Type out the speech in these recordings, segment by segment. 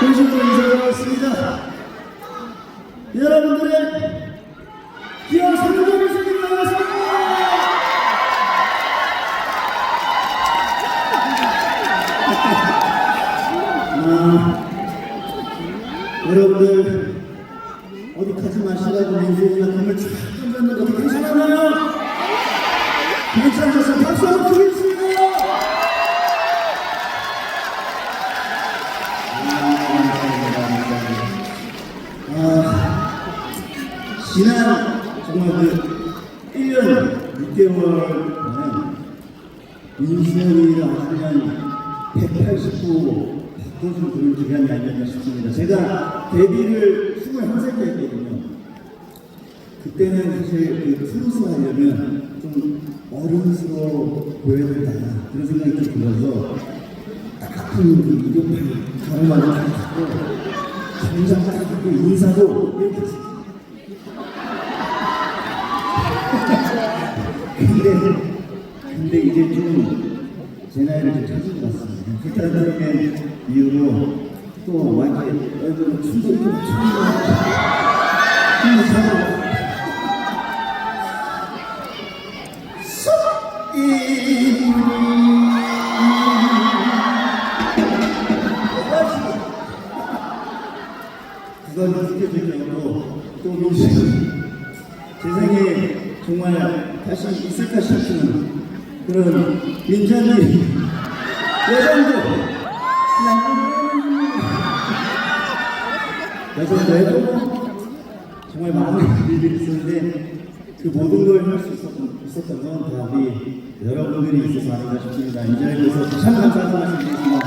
공식으로 인사드리겠습니다. 여러분들의 주기 위해서 아, 여러분들 어디 가지 마시라고 민주주의가 눈을 쫙 던졌는데 어디 괜찮았나요? 괜찮으 지난 정말 그 1년 6개월 전에 민수이랑 하면 189 바꿔준 그런 기간이 아니었나 싶습니다. 제가 데뷔를 21살 때 했거든요. 그때는 사실 그 프로스 하려면 좀 어른스러워 보여야 된다. 그런 생각이 좀 들어서 그 이격팔 가로만을 딱 잡고 정장 딱 입고 인사도 이렇게. 근데 근데 이제 좀제 나이를 좀 찾은 것 같습니다. 불타는 이후로 또 완전히 얼굴 춤도 좀잘 그건 경우고 또 민수 세상에 정말 다시 있을까 싶은 그런 민찬이 여성도 여성도 해도 정말 많은 일들이 있었는데 그 모든 걸 할 수 있었던, 건다 우리 여러분들이 있어서 아닌가 싶습니다. 이 자리에서 참 감사하는 말씀 드리겠습니다.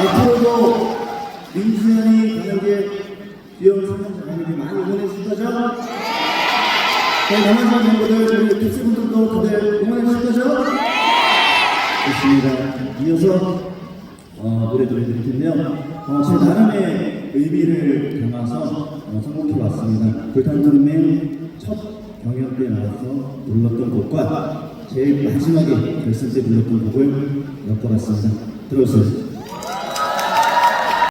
앞으로도 민수현이 가족의 귀여운 성장 자녀들이 많이 응원해 주실 거죠? 저희 남한산 멤버들, 우리 깁스분들도 다들 응원해 주실 거죠? 좋습니다. 이어서 어, 노래 들려드릴 텐데요. 어, 제 나름의 의미를 담아서 어, 선곡해 왔습니다. 불탄도림의 첫 경연 때 나와서 불렀던 곡과 제일 마지막에 결승 때 불렀던 곡을 엮어봤습니다. 들어주세요.